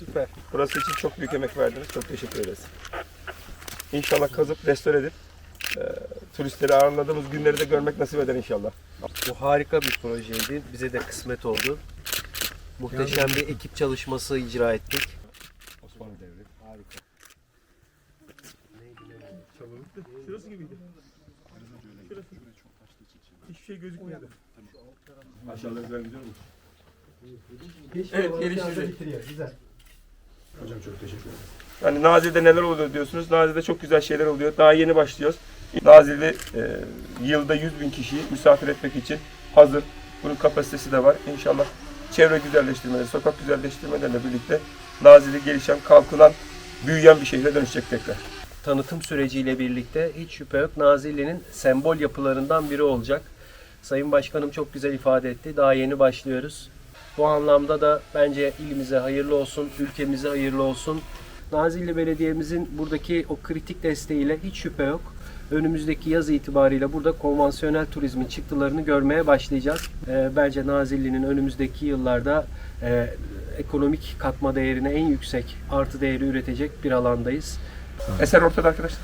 Süper. Burası için çok büyük emek verdiniz. Çok teşekkür ederiz. İnşallah kazıp restore edip e, turistleri ağırladığımız günleri de görmek nasip eder inşallah. Bu harika bir projeydi. Bize de kısmet oldu. Muhteşem bir ekip çalışması icra ettik. Osmanlı devri. Harika. Şurası gibiydi. Şurası. Hiçbir şey gözükmüyordu. Aşağıda güzel gidiyor mu? Evet, bitiriyor. Güzel. Hocam çok teşekkür ederim. Yani Nazilli'de neler oluyor diyorsunuz. Nazilli'de çok güzel şeyler oluyor. Daha yeni başlıyoruz. Nazilli e, yılda 100 bin kişiyi misafir etmek için hazır. Bunun kapasitesi de var. İnşallah çevre güzelleştirmeleri, sokak güzelleştirmeleriyle birlikte Nazilli gelişen, kalkınan, büyüyen bir şehre dönüşecek tekrar. Tanıtım süreciyle birlikte hiç şüphe yok Nazilli'nin sembol yapılarından biri olacak. Sayın Başkanım çok güzel ifade etti. Daha yeni başlıyoruz. Bu anlamda da bence ilimize hayırlı olsun, ülkemize hayırlı olsun. Nazilli Belediye'mizin buradaki o kritik desteğiyle hiç şüphe yok. Önümüzdeki yaz itibariyle burada konvansiyonel turizmin çıktılarını görmeye başlayacağız. Ee, bence Nazilli'nin önümüzdeki yıllarda e, ekonomik katma değerine en yüksek artı değeri üretecek bir alandayız. Eser ortada arkadaşlar.